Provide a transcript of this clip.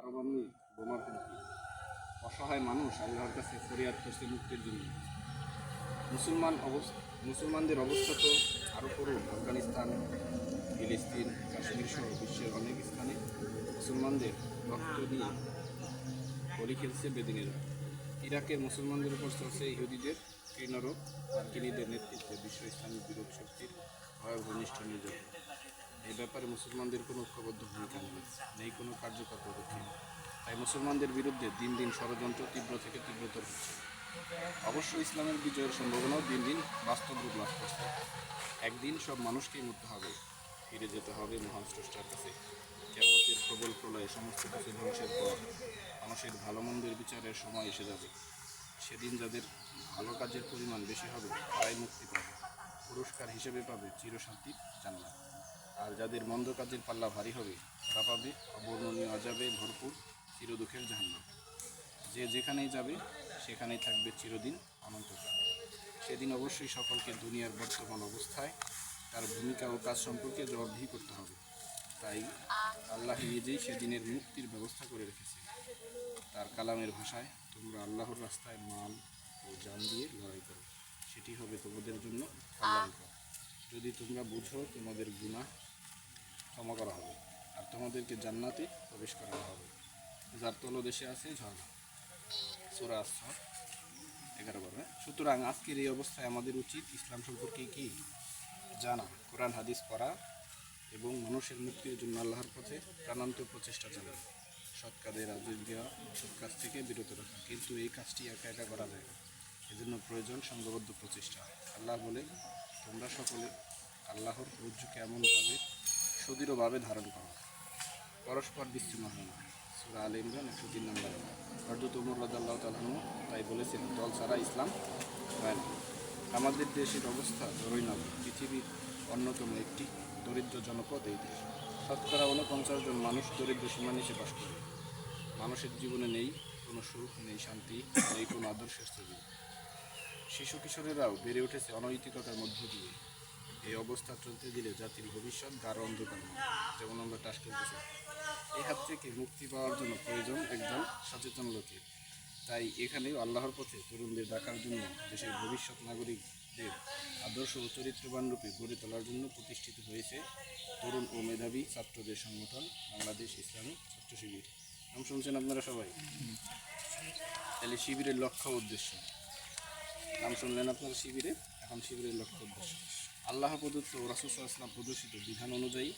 পারমাণবিক বোমা হুমকি অসহায় মানুষ আল্লাহর কাছে ফরিয়াদ করছে মুক্তির জন্য। মুসলমান অবস্থা, মুসলমানদের অবস্থা তো আরও করুন আফগানিস্তান, ফিলিস্তিন, কাশ্মীর সহ বিশ্বের অনেক স্থানে মুসলমানদের রক্ত দিয়ে হোলি খেলছে বেদিনেরা। ইরাকের মুসলমানদের উপর চলছে ইহুদিদের কৃণরোগ মার্কিনীদের নেতৃত্বে বিশ্ব ইসলামিক বিরোধ শক্তির ভয়াবহ ঘনিষ্ঠ নির্যাতন। এই ব্যাপারে মুসলমানদের কোনো ঐক্যবদ্ধ ভূমিকা নেই নেই কোনো কার্যকর পদক্ষেপ। তাই মুসলমানদের বিরুদ্ধে দিন দিন ষড়যন্ত্র তীব্র থেকে তীব্রতর হচ্ছে। অবশ্য ইসলামের বিজয়ের সম্ভাবনাও দিন দিন বাস্তব রূপ লাভ করছে। একদিন সব মানুষকেই মরতে হবে, ফিরে যেতে হবে মহান স্রষ্টার কাছে। কেমতের প্রবল প্রলয়ে সমস্ত কিছু ধ্বংসের পর মানুষের ভালো মন্দের বিচারের সময় এসে যাবে। সেদিন যাদের ভালো কাজের পরিমাণ বেশি হবে, তারাই মুক্তি পাবে। পুরস্কার হিসেবে পাবে চিরশান্তির জান্নাত। আর যাদের মন্দ কাজের পাল্লা ভারী হবে তারা পাবে অবর্ণনীয় অজাবে ভরপুর চিরদুঃখের জাহান্নাম। যে যেখানেই যাবে, সেখানেই থাকবে চিরদিন অনন্তকাল। সেদিন অবশ্যই সকলকে দুনিয়ার বর্তমান অবস্থায় তার ভূমিকা ও কাজ সম্পর্কে জবাবদিহি করতে হবে। তাই আল্লাহ নিজেই সেদিনের মুক্তির ব্যবস্থা করে রেখেছে তার কালামের ভাষায় তোমরা আল্লাহর রাস্তায় মাল ও জান দিয়ে লড়াই করো। সেটি হবে তোমাদের জন্য কল্যাণকর। যদি তোমরা বুঝো তোমাদের গুনাহ ক্ষমা করা হবে। আর তোমাদেরকে জান্নাতে প্রবেশ করানো হবে। যার তলদেশে আছে ঝর্ণা। সুরা আসর এগারো বারো হ্যাঁ? সুতরাং আজকের এই অবস্থায় আমাদের উচিত ইসলাম সম্পর্কে কি জানা, কোরআন, হাদিস পড়া এবং মানুষের মুক্তির জন্য আল্লাহর পথে প্রাণান্তর প্রচেষ্টা চালানো। সৎ কাজের আদেশ দেওয়া, সৎ কাজ থেকে বিরত রাখা। কিন্তু এই কাজটি একা একা করা যায় না। এজন্য প্রয়োজন সংঘবদ্ধ প্রচেষ্টা। আল্লাহ বলে তোমরা সকলে আল্লাহর রজ্জুকে এমনভাবে সুদৃঢ়ভাবে ধারণ করো। পরস্পর বিচ্ছিন্ন হয় না। সুরা আল ইমরান একশো তিন নম্বর। হরদত উমর রাজাল্লাহ তালাহু তাই বলেছেন, দল ছাড়া ইসলাম হয় না। আমাদের দেশের অবস্থা না, পৃথিবীর অন্যতম একটি দরিদ্র জনপদ এই দেশ। শতকরা উনপঞ্চাশ জন মানুষ দরিদ্র সীমা নিচে বাস করে। মানুষের জীবনে নেই, কোনো সুখ নেই, শান্তি নেই, কোনো আদর্শের ছবি শিশু কিশোরেরাও বেড়ে উঠেছে অনৈতিকতার মধ্য দিয়ে। এই অবস্থা চলতে দিলে জাতির ভবিষ্যৎ গাঢ় অন্ধকার যেমন আমরা টাস করতেছি এই হাত থেকে মুক্তি পাওয়ার জন্য প্রয়োজন একজন সচেতন লোকের তাই এখানেও আল্লাহর পথে তরুণদের ডাকার জন্য দেশের ভবিষ্যৎ নাগরিকদের আদর্শ ও চরিত্রবান রূপে গড়ে তোলার জন্য প্রতিষ্ঠিত হয়েছে তরুণ ও মেধাবী ছাত্রদের সংগঠন বাংলাদেশ ইসলামী ছাত্র শিবির। নাম শুনছেন আপনারা সবাই? তাহলে শিবিরের লক্ষ্য উদ্দেশ্য। নাম শুনলেন আপনারা শিবিরে? এখন শিবিরের লক্ষ্য উদ্দেশ্য। আল্লাহ প্রদত্ত ইসলাম প্রদর্শিত বিধান অনুযায়ী